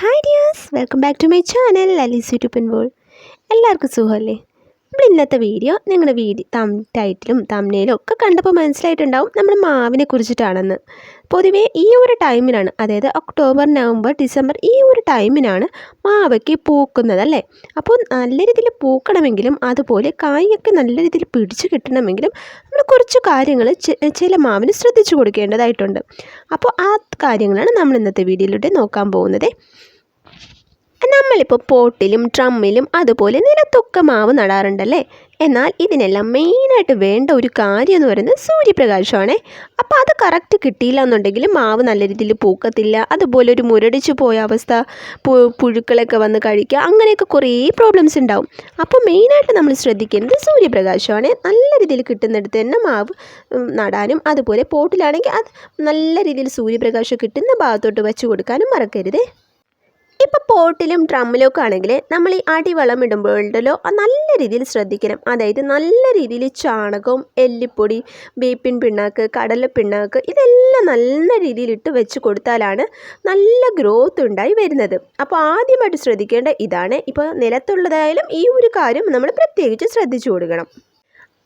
Hi dears welcome back to my channel Alee's YouTube ഇൻവോൾ എല്ലാവർക്കും സുഖമല്ലേ? നമ്മൾ ഇന്നത്തെ വീഡിയോ നിങ്ങളുടെ വീഡിയോ തം ടൈറ്റിലും തമ്മിലും ഒക്കെ കണ്ടപ്പോൾ മനസ്സിലായിട്ടുണ്ടാവും നമ്മൾ മാവിനെ കുറിച്ചിട്ടാണെന്ന്. പൊതുവേ ഈ ഒരു ടൈമിനാണ് അതായത് ഒക്ടോബർ നവംബർ ഡിസംബർ ഈ ഒരു ടൈമിനാണ് മാവയ്ക്ക് പൂക്കുന്നത് അല്ലേ? അപ്പോൾ നല്ല രീതിയിൽ പൂക്കണമെങ്കിലും അതുപോലെ കായൊക്കെ നല്ല രീതിയിൽ പിടിച്ചു കിട്ടണമെങ്കിലും നമ്മൾ കുറച്ച് കാര്യങ്ങൾ ചില മാവിന് ശ്രദ്ധിച്ചു കൊടുക്കേണ്ടതായിട്ടുണ്ട്. അപ്പോൾ ആ കാര്യങ്ങളാണ് നമ്മൾ ഇന്നത്തെ വീഡിയോയിലൂടെ നോക്കാൻ പോകുന്നത്. നമ്മളിപ്പോൾ പോട്ടിലും ഡ്രമ്മിലും അതുപോലെ നിലത്തൊക്കെ മാവ് നടാറുണ്ടല്ലേ? എന്നാൽ ഇതിനെല്ലാം മെയിനായിട്ട് വേണ്ട ഒരു കാര്യം എന്ന് പറയുന്നത് സൂര്യപ്രകാശമാണ്. അപ്പോൾ അത് കറക്റ്റ് കിട്ടിയില്ല എന്നുണ്ടെങ്കിൽ മാവ് നല്ല രീതിയിൽ പൂക്കത്തില്ല. അതുപോലെ ഒരു മുരടിച്ചു പോയ അവസ്ഥ പു- പുഴുക്കളൊക്കെ വന്ന് കഴിക്കുക അങ്ങനെയൊക്കെ കുറേ പ്രോബ്ലംസ് ഉണ്ടാവും. അപ്പോൾ മെയിനായിട്ട് നമ്മൾ ശ്രദ്ധിക്കേണ്ടത് സൂര്യപ്രകാശമാണ്. നല്ല രീതിയിൽ കിട്ടുന്നിടത്ത് തന്നെ മാവ് നടാനും അതുപോലെ പോട്ടിലാണെങ്കിൽ അത് നല്ല രീതിയിൽ സൂര്യപ്രകാശം കിട്ടുന്ന ഭാഗത്തോട്ട് വെച്ച് കൊടുക്കാനും മറക്കരുത്. ഇപ്പോൾ പോട്ടിലും ഡ്രമ്മിലും ഒക്കെ ആണെങ്കിൽ നമ്മൾ ഈ അടിവളം ഇടുമ്പോഴുണ്ടല്ലോ നല്ല രീതിയിൽ ശ്രദ്ധിക്കണം. അതായത് നല്ല രീതിയിൽ ചാണകവും എല്ലിപ്പൊടി വേപ്പിൻ പിണ്ണാക്ക് കടല പിണ്ണാക്ക് ഇതെല്ലാം നല്ല രീതിയിൽ ഇട്ട് വെച്ച് കൊടുത്താലാണ് നല്ല ഗ്രോത്ത് ഉണ്ടായി വരുന്നത്. അപ്പോൾ ആദ്യമായിട്ട് ശ്രദ്ധിക്കേണ്ട ഇതാണ്. ഇപ്പോൾ നിലത്തുള്ളതായാലും ഈ ഒരു കാര്യം നമ്മൾ പ്രത്യേകിച്ച് ശ്രദ്ധിച്ചു കൊടുക്കണം.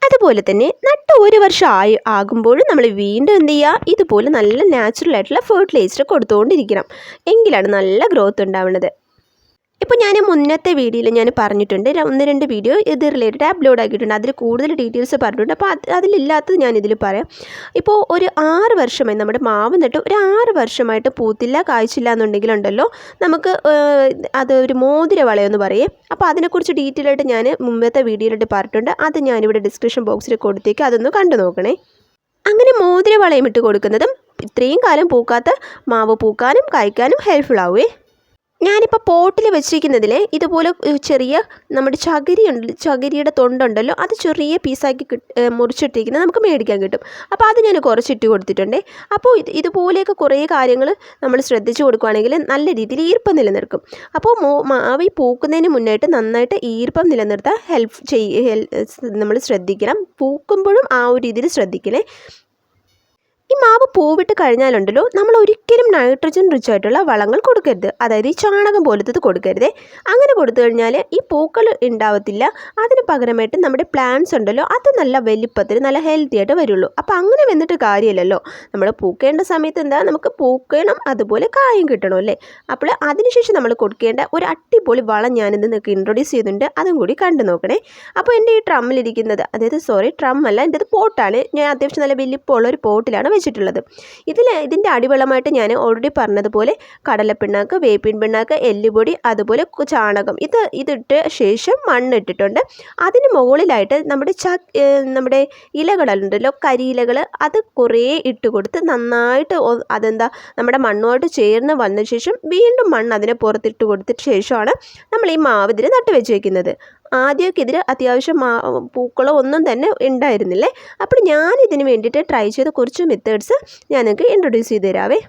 അതുപോലെ തന്നെ നട്ട് ഒരു വർഷം ആയി ആകുമ്പോഴും നമ്മൾ വീണ്ടും എന്ത് ചെയ്യുക? ഇതുപോലെ നല്ല നാച്ചുറൽ ആയിട്ടുള്ള ഫെർട്ടിലൈസർ കൊടുത്തുകൊണ്ടിരിക്കണം എങ്കിലാണ് നല്ല ഗ്രോത്ത് ഉണ്ടാവുന്നത്. ഇപ്പോൾ ഞാൻ മുന്നത്തെ വീഡിയോയിൽ ഞാൻ പറഞ്ഞിട്ടുണ്ട്. ഒന്ന് രണ്ട് വീഡിയോ ഇത് റിലേറ്റഡ് അപ്ലോഡ് ആക്കിയിട്ടുണ്ട്. അതിൽ കൂടുതൽ ഡീറ്റെയിൽസ് പറഞ്ഞിട്ടുണ്ട്. അപ്പോൾ അത് അതിലില്ലാത്തത് ഞാനിതിൽ പറയാം. ഇപ്പോൾ ഒരു ആറ് വർഷമായി നമ്മുടെ മാവ് നട്ട് ഒരു ആറ് വർഷമായിട്ട് പൂത്തില്ല കായ്ച്ചില്ല എന്നുണ്ടെങ്കിലുണ്ടല്ലോ നമുക്ക് അത് ഒരു മോതിര വളയെന്ന് പറയും. അപ്പോൾ അതിനെക്കുറിച്ച് ഡീറ്റെയിൽ ആയിട്ട് ഞാൻ മുമ്പത്തെ വീഡിയോയിലോട്ട് പറഞ്ഞിട്ടുണ്ട്. അത് ഞാനിവിടെ ഡിസ്ക്രിപ്ഷൻ ബോക്സിൽ കൊടുത്തേക്ക്. അതൊന്ന് കണ്ടു നോക്കണേ. അങ്ങനെ മോതിര വളയം ഇട്ട് കൊടുക്കുന്നതും ഇത്രയും കാലം പൂക്കാത്ത മാവ് പൂക്കാനും കായ്ക്കാനും ഹെൽപ്ഫുൾ ആവുമേ ഞാനിപ്പോൾ പോട്ടിൽ വെച്ചിരിക്കുന്നതിൽ ഇതുപോലെ ചെറിയ നമ്മുടെ ചകിരി ഉണ്ട് ചകിരിയുടെ തൊണ്ടുണ്ടല്ലോ അത് ചെറിയ പീസാക്കി മുറിച്ചിട്ടിരിക്കുന്നത് നമുക്ക് മേടിക്കാൻ കിട്ടും. അപ്പോൾ അത് ഞാൻ കുറച്ചിട്ട് കൊടുത്തിട്ടുണ്ട്. അപ്പോൾ ഇത് ഇതുപോലെയൊക്കെ കുറേ കാര്യങ്ങൾ നമ്മൾ ശ്രദ്ധിച്ചു കൊടുക്കുകയാണെങ്കിൽ നല്ല രീതിയിൽ ഈർപ്പം നിലനിർത്തും അപ്പോൾ മാവി പൂക്കുന്നതിന് മുന്നായിട്ട് നന്നായിട്ട് ഈർപ്പം നിലനിർത്താൻ ഹെൽപ്പ് ചെയ്യ നമ്മൾ ശ്രദ്ധിക്കണം. പൂക്കുമ്പോഴും ആ ഒരു രീതിയിൽ ശ്രദ്ധിക്കണേ. ഈ മാവ് പൂവിട്ട് കഴിഞ്ഞാലുണ്ടല്ലോ നമ്മൾ ഒരിക്കലും നൈട്രജൻ റിച്ച് ആയിട്ടുള്ള വളങ്ങൾ കൊടുക്കരുത്. അതായത് ഈ ചാണകം പോലത്തത് കൊടുക്കരുത്. അങ്ങനെ കൊടുത്തു കഴിഞ്ഞാൽ ഈ പൂക്കൾ ഉണ്ടാവത്തില്ല. അതിന് പകരമായിട്ട് നമ്മുടെ പ്ലാന്റ്സ് ഉണ്ടല്ലോ അത് നല്ല വലിപ്പത്തിൽ നല്ല ഹെൽത്തി ആയിട്ട് വരുള്ളൂ. അപ്പോൾ അങ്ങനെ വന്നിട്ട് കാര്യമില്ലല്ലോ. നമ്മൾ പൂക്കേണ്ട സമയത്ത് എന്താ? നമുക്ക് പൂക്കണം അതുപോലെ കായും കിട്ടണം അല്ലേ? അപ്പോൾ അതിനുശേഷം നമ്മൾ കൊടുക്കേണ്ട ഒരു അടിപൊളി വളം ഞാനിത് നിങ്ങൾക്ക് ഇൻട്രൊഡ്യൂസ് ചെയ്യുന്നുണ്ട് അതും കൂടി കണ്ടു നോക്കണേ. അപ്പോൾ എന്റെ ഈ ട്രമ്മിലിരിക്കുന്നത് അതായത് സോറി ട്രം അല്ല എന്റെ അത് പോട്ടാണ്. ഞാൻ അത്യാവശ്യം നല്ല വലിപ്പമുള്ള ഒരു പോട്ടിലാണ് വെച്ചിട്ടുള്ളത്. ഇതിൽ ഇതിന്റെ അടിവെള്ളമായിട്ട് ഞാൻ ഓൾറെഡി പറഞ്ഞതുപോലെ കടലപ്പിണ്ണാക്ക് വേപ്പിൻ പിണ്ണാക്ക് എല്ലുപൊടി അതുപോലെ ചാണകം ഇത് ഇതിട്ട് ശേഷം മണ്ണിട്ടിട്ടുണ്ട്. അതിന് മുകളിലായിട്ട് നമ്മുടെ ച നമ്മുടെ ഇലകളുണ്ടല്ലോ കരിയിലകൾ അത് കുറേ ഇട്ട് കൊടുത്ത് നന്നായിട്ട് അതെന്താ നമ്മുടെ മണ്ണുമായിട്ട് ചേർന്ന് വന്ന ശേഷം വീണ്ടും മണ്ണ് അതിനെ പുറത്തിട്ട് കൊടുത്തിട്ട് ശേഷമാണ് നമ്മൾ ഈ മാവ് ഇതിൽ നട്ട് വെച്ച് വെക്കുന്നത് ആദ്യമൊക്കെ ഇതിൽ അത്യാവശ്യം പൂക്കളോ ഒന്നും തന്നെ ഉണ്ടായിരുന്നില്ലേ? അപ്പോൾ ഞാൻ ഇതിന് വേണ്ടിയിട്ട് ട്രൈ ചെയ്ത കുറച്ച് മെത്തേഡ്സ് ഞാൻ നിങ്ങൾക്ക് ഇൻട്രൊഡ്യൂസ് ചെയ്ത് തരാവേ.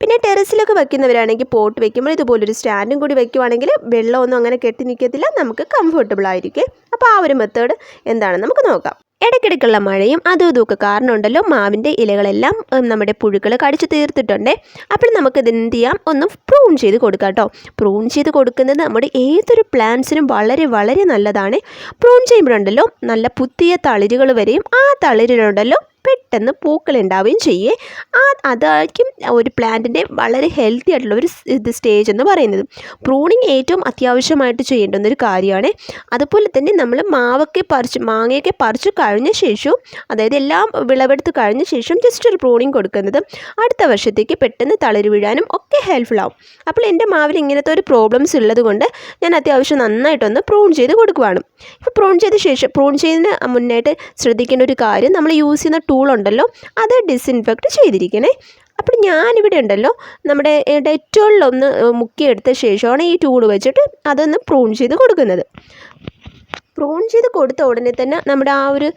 പിന്നെ ടെറസിലൊക്കെ വെക്കുന്നവരാണെങ്കിൽ പോട്ട് വെക്കുമ്പോൾ ഇതുപോലൊരു സ്റ്റാൻഡും കൂടി വെക്കുവാണെങ്കിൽ വെള്ളമൊന്നും അങ്ങനെ കെട്ടി നിൽക്കത്തില്ല നമുക്ക് കംഫർട്ടബിൾ ആയിരിക്കും. അപ്പോൾ ആ ഒരു മെത്തേഡ് എന്താണെന്ന് നമുക്ക് നോക്കാം. ഇടയ്ക്കിടയ്ക്കുള്ള മഴയും അതും ഇതുമൊക്കെ കാരണമുണ്ടല്ലോ. മാവിന്റെ ഇലകളെല്ലാം നമ്മുടെ പുഴുക്കൾ കടിച്ചു തീർത്തിട്ടുണ്ട്. അപ്പോൾ നമുക്ക് ഇത് എന്ത് ചെയ്യാം? ഒന്ന് പ്രൂൺ ചെയ്ത് കൊടുക്കാം കേട്ടോ. പ്രൂൺ ചെയ്ത് കൊടുക്കുന്നത് നമ്മുടെ ഏതൊരു പ്ലാന്റ്സിനും വളരെ വളരെ നല്ലതാണ്. പ്രൂൺ ചെയ്യുമ്പോഴുണ്ടല്ലോ നല്ല പുതിയ തളിരുകൾ വരെയും ആ തളിരിലുണ്ടല്ലോ പെട്ടെന്ന് പൂക്കൾ ഉണ്ടാവുകയും ചെയ്യേ. ആ അതായിരിക്കും ഒരു പ്ലാന്റിന്റെ വളരെ ഹെൽത്തി ആയിട്ടുള്ള ഒരു ഇത് സ്റ്റേജ് എന്ന് പറയുന്നത്. പ്രൂണിങ് ഏറ്റവും അത്യാവശ്യമായിട്ട് ചെയ്യേണ്ടുന്ന ഒരു കാര്യമാണ്. അതുപോലെ തന്നെ നമ്മൾ മാവൊക്കെ പറിച്ച് മാങ്ങയൊക്കെ പറിച്ച് കഴിഞ്ഞ ശേഷവും അതായത് എല്ലാം വിളവെടുത്ത് കഴിഞ്ഞ ശേഷം ജസ്റ്റ് ഒരു പ്രൂണിങ് കൊടുക്കുന്നത് അടുത്ത വർഷത്തേക്ക് പെട്ടെന്ന് തളരു വീഴാനും ഒക്കെ ഹെൽപ്ഫുൾ ആവും. അപ്പോൾ എന്റെ മാവിൽ ഇങ്ങനത്തെ ഒരു പ്രോബ്ലംസ് ഉള്ളത് കൊണ്ട് ഞാൻ അത്യാവശ്യം നന്നായിട്ടൊന്ന് പ്രൂൺ ചെയ്ത് കൊടുക്കുവാണ്. ഇപ്പോൾ പ്രൂൺ ചെയ്ത ശേഷം പ്രൂൺ ചെയ്യുന്ന മുന്നായിട്ട് ശ്രദ്ധിക്കേണ്ട ഒരു കാര്യം നമ്മൾ യൂസ് ചെയ്യുന്ന ടൂൾ ഉണ്ടല്ലോ അത് ഡിസ്ഇൻഫെക്റ്റ് ചെയ്തിരിക്കണേ. അപ്പോൾ ഞാനിവിടെ ഉണ്ടല്ലോ നമ്മുടെ ഡെറ്റോളിലൊന്ന് മുക്കിയെടുത്ത ശേഷമാണ് ഈ ടൂൾ വെച്ചിട്ട് അതൊന്ന് പ്രൂൺ ചെയ്ത് കൊടുക്കുന്നത്. പ്രൂൺ ചെയ്ത് കൊടുത്ത ഉടനെ തന്നെ നമ്മുടെ ആ ഒരു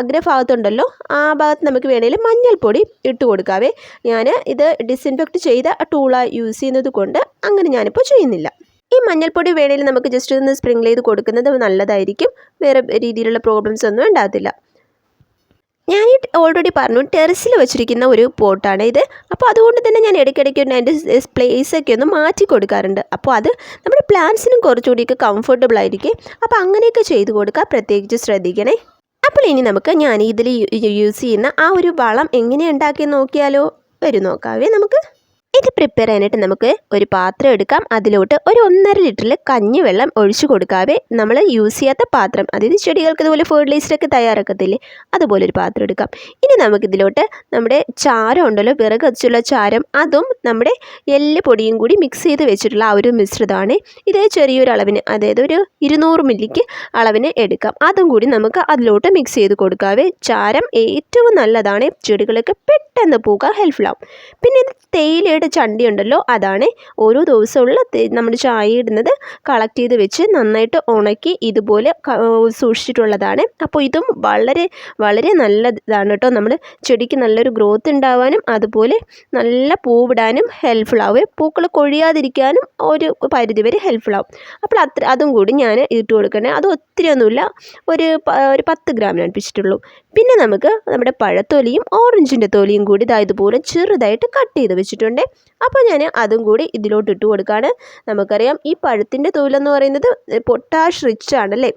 അഗ്രഭാഗത്തുണ്ടല്ലോ ആ ഭാഗത്ത് നമുക്ക് വേണമെങ്കിൽ മഞ്ഞൾപ്പൊടി ഇട്ട് കൊടുക്കാവേ. ഞാൻ ഇത് ഡിസിൻഫെക്റ്റ് ചെയ്ത ടൂളായി യൂസ് ചെയ്യുന്നത് കൊണ്ട് അങ്ങനെ ഞാനിപ്പോൾ ചെയ്യുന്നില്ല. ഈ മഞ്ഞൾപ്പൊടി വേണമെങ്കിൽ നമുക്ക് ജസ്റ്റ് ഒന്ന് സ്പ്രിങ്കിൾ ചെയ്ത് കൊടുക്കുന്നത് നല്ലതായിരിക്കും. വേറെ രീതിയിലുള്ള പ്രോബ്ലംസ് ഒന്നും ഉണ്ടാകത്തില്ല. ഞാൻ ഓൾറെഡി പറഞ്ഞു ടെറസിൽ വെച്ചിരിക്കുന്ന ഒരു പോട്ടാണ് ഇത്. അപ്പോൾ അതുകൊണ്ട് തന്നെ ഞാൻ ഇടയ്ക്കിടയ്ക്ക് അതിന്റെ പ്ലേസൊക്കെ ഒന്ന് മാറ്റി കൊടുക്കാറുണ്ട്. അപ്പോൾ അത് നമ്മുടെ പ്ലാന്റ്സിനും കുറച്ചുകൂടിയൊക്കെ കംഫർട്ടബിൾ ആയിരിക്കും. അപ്പോൾ അങ്ങനെയൊക്കെ ചെയ്ത് കൊടുക്കുക പ്രത്യേകിച്ച് ശ്രദ്ധിക്കണേ. അപ്പോൾ ഇനി നമുക്ക് ഞാൻ ഇതിൽ യൂസ് ചെയ്യുന്ന ആ ഒരു വളം എങ്ങനെ ഉണ്ടാക്കി നോക്കിയാലോ? വരും നോക്കാവേ നമുക്ക്. ഇത് പ്രിപ്പയർ ചെയ്യാനായിട്ട് നമുക്ക് ഒരു പാത്രം എടുക്കാം. അതിലോട്ട് ഒരു ഒന്നര ലിറ്ററിൽ കഞ്ഞിവെള്ളം ഒഴിച്ചു കൊടുക്കാതെ നമ്മൾ യൂസ് ചെയ്യാത്ത പാത്രം അതായത് ചെടികൾക്ക് ഇതുപോലെ ഫെർട്ടിലൈസറൊക്കെ തയ്യാറാക്കത്തില്ലേ അതുപോലെ ഒരു പാത്രം എടുക്കാം. ഇനി നമുക്കിതിലോട്ട് നമ്മുടെ ചാരം ഉണ്ടല്ലോ വിറക് വെച്ചുള്ള ചാരം അതും നമ്മുടെ എല്ല് പൊടിയും കൂടി മിക്സ് ചെയ്ത് വെച്ചിട്ടുള്ള ആ ഒരു മിശ്രിതമാണ്. ഇതേ ചെറിയൊരു അളവിന് അതായത് ഒരു ഇരുന്നൂറ് മില്ലിക്ക് അളവിന് എടുക്കാം. അതും കൂടി നമുക്ക് അതിലോട്ട് മിക്സ് ചെയ്ത് കൊടുക്കാവേ ചാരം ഏറ്റവും നല്ലതാണ്. ചെടികളൊക്കെ പെട്ടെന്ന് പോകാൻ ഹെൽപ്ഫുൾ ആവും. പിന്നെ ഇത് തേയിലയുടെ ചണ്ടി ഉണ്ടല്ലോ അതാണ് ഓരോ ദിവസമുള്ള നമ്മൾ ചായ ഇടുന്നത്. കളക്ട് ചെയ്ത് വെച്ച് നന്നായിട്ട് ഉണക്കി ഇതുപോലെ സൂക്ഷിച്ചിട്ടുള്ളതാണ്. അപ്പോൾ ഇതും വളരെ വളരെ നല്ലതാണ് കേട്ടോ നമ്മൾ ചെടിക്ക് നല്ലൊരു ഗ്രോത്ത് ഉണ്ടാവാനും അതുപോലെ നല്ല പൂവിടാനും ഹെൽപ്ഫുൾ ആവും. പൂക്കൾ കൊഴിയാതിരിക്കാനും ഒരു പരിധിവരെ ഹെൽപ്ഫുൾ ആവും. അപ്പോൾ അത്ര അതും കൂടി ഞാൻ ഇട്ട് കൊടുക്കണേ. അത് ഒത്തിരി ഒന്നുമില്ല. ഒരു ഒരു പത്ത് ഗ്രാമിന് അടുപ്പിച്ചിട്ടുള്ളൂ. പിന്നെ നമുക്ക് നമ്മുടെ പഴത്തൊലിയും ഓറഞ്ചിന്റെ തൊലിയും കൂടി ഇതായതുപോലെ ചെറുതായിട്ട് കട്ട് ചെയ്ത് വെച്ചിട്ടുണ്ട്. അപ്പോൾ ഞാൻ അതും കൂടി ഇതിലോട്ട് ഇട്ട് കൊടുക്കുകയാണ് നമുക്കറിയാം ഈ പഴത്തിന്റെ തൊഴിലെന്ന് പറയുന്നത് പൊട്ടാഷ് റിച്ച് ആണല്ലേ?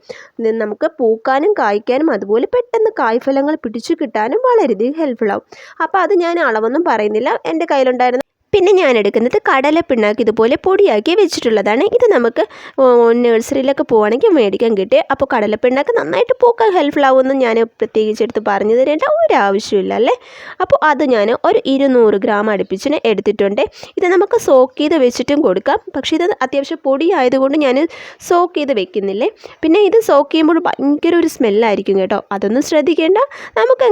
നമുക്ക് പൂക്കാനും കായ്ക്കാനും അതുപോലെ പെട്ടെന്ന് കായ്ഫലങ്ങൾ പിടിച്ചു കിട്ടാനും വളരെയധികം ഹെൽപ്ഫുൾ ആവും. അപ്പോൾ അത് ഞാൻ അളവൊന്നും പറയുന്നില്ല. എന്റെ കയ്യിലുണ്ടായിരുന്ന പിന്നെ ഞാൻ എടുക്കുന്നത് കടല പിണ്ണാക്ക് ഇതുപോലെ പൊടിയാക്കി വെച്ചിട്ടുള്ളതാണ്. ഇത് നമുക്ക് നഴ്സറിയിലൊക്കെ പോവുകയാണെങ്കിൽ മേടിക്കാൻ കിട്ടും അപ്പോൾ കടല പിണ്ണാക്ക് നന്നായിട്ട് പൂക്കാൻ ഹെൽപ്ഫുൾ ആവുമെന്ന് ഞാൻ പ്രത്യേകിച്ച് എടുത്ത് പറഞ്ഞു തരേണ്ട ഒരാവശ്യമില്ല അല്ലേ? അപ്പോൾ അത് ഞാൻ ഒരു ഇരുന്നൂറ് ഗ്രാം അടുപ്പിച്ചിന് എടുത്തിട്ടുണ്ട്. ഇത് നമുക്ക് സോക്ക് ചെയ്ത് വെച്ചിട്ടും കൊടുക്കാം. പക്ഷേ ഇത് അത്യാവശ്യം പൊടി ആയതുകൊണ്ട് ഞാൻ സോക്ക് ചെയ്ത് വെക്കുന്നില്ലേ? പിന്നെ ഇത് സോക്ക് ചെയ്യുമ്പോൾ ഭയങ്കര ഒരു സ്മെല്ലായിരിക്കും കേട്ടോ. അതൊന്നും ശ്രദ്ധിക്കേണ്ട. നമുക്ക്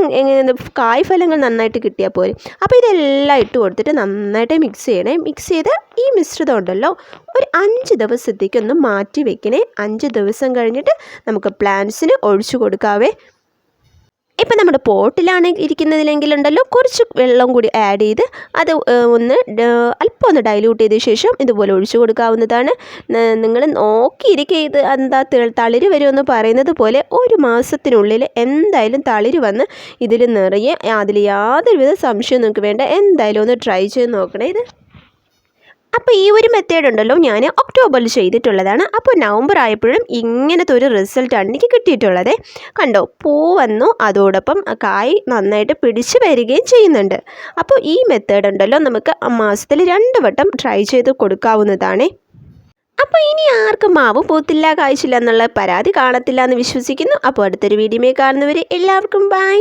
കായ് ഫലങ്ങൾ നന്നായിട്ട് കിട്ടിയാൽ പോരെ. അപ്പോൾ ഇതെല്ലാം ഇട്ട് കൊടുത്തിട്ട് നന്നായിട്ട് മിക്സ് ചെയ്യണേ. മിക്സ് ചെയ്ത് ഈ മിശ്രിതം ഉണ്ടല്ലോ ഒരു അഞ്ച് ദിവസത്തേക്ക് ഒന്ന് മാറ്റി വെക്കണേ. അഞ്ച് ദിവസം കഴിഞ്ഞിട്ട് നമുക്ക് പ്ലാന്റ്സിന് ഒഴിച്ചു കൊടുക്കാവേ. ഇപ്പം നമ്മുടെ പോട്ടിലാണ് ഇരിക്കുന്നതിലെങ്കിലുണ്ടല്ലോ കുറച്ച് വെള്ളം കൂടി ആഡ് ചെയ്ത് അത് ഒന്ന് അല്പം ഒന്ന് ഡൈല്യൂട്ട് ചെയ്ത ശേഷം ഇതുപോലെ ഒഴിച്ചു കൊടുക്കാവുന്നതാണ്. നിങ്ങൾ നോക്കിയിരിക്കുക ഇത് എന്താ തളിര് വരുമെന്ന് പറയുന്നത് പോലെ ഒരു മാസത്തിനുള്ളിൽ എന്തായാലും തളിര് വന്ന് ഇതിൽ നിറയെ അതിൽ യാതൊരുവിധ സംശയം നിങ്ങൾക്ക് വേണ്ട. എന്തായാലും ഒന്ന് ട്രൈ ചെയ്ത് നോക്കണേ ഇത്. അപ്പോൾ ഈ ഒരു മെത്തേഡ് ഉണ്ടല്ലോ ഞാൻ ഒക്ടോബറിൽ ചെയ്തിട്ടുള്ളതാണ്. അപ്പോൾ നവംബർ ആയപ്പോഴും ഇങ്ങനത്തെ ഒരു റിസൾട്ടാണ് എനിക്ക് കിട്ടിയിട്ടുള്ളത്. കണ്ടോ? പൂ വന്നു. അതോടൊപ്പം കായ് നന്നായിട്ട് പിടിച്ച് വരികയും ചെയ്യുന്നുണ്ട്. അപ്പോൾ ഈ മെത്തേഡ് ഉണ്ടല്ലോ നമുക്ക് മാസത്തിൽ രണ്ട് വട്ടം ട്രൈ ചെയ്ത് കൊടുക്കാവുന്നതാണേ. അപ്പോൾ ഇനി ആർക്കും മാവ് പൂത്തില്ല കായ്ച്ചില്ല എന്നുള്ള പരാതി കാണത്തില്ല എന്ന് വിശ്വസിക്കുന്നു. അപ്പോൾ അടുത്തൊരു വീഡിയോയിൽ കാണുന്നവർ എല്ലാവർക്കും ബൈ